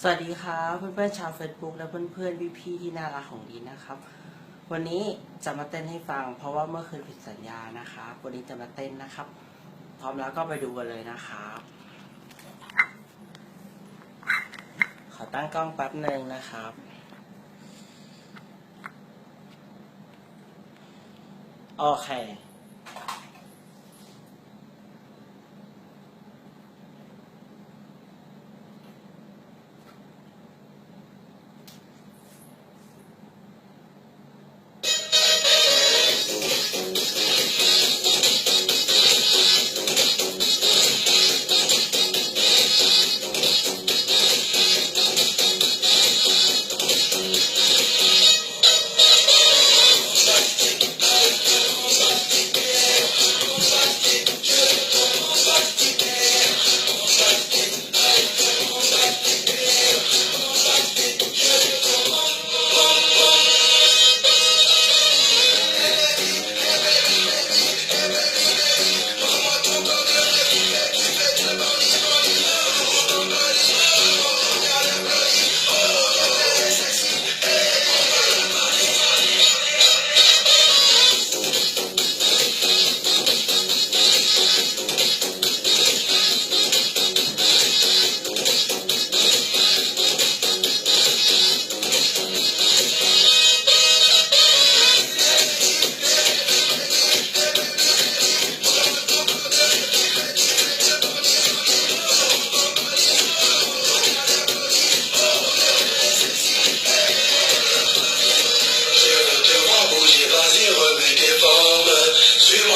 สวัสดีครับเพื่อนๆชาว Facebook และเพื่อนๆพี่ๆที่น่ารักของดีนะครับ วันนี้จะมาเต้นให้ฟัง เพราะว่าเมื่อคืนผิดสัญญานะครับวันนี้จะมาเต้นนะครับ พร้อมแล้วก็ไปดูกันเลยนะครับขอตั้งกล้องแป๊บหนึ่งนะครับโอเค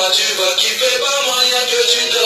acı Vakife bamaya gözüne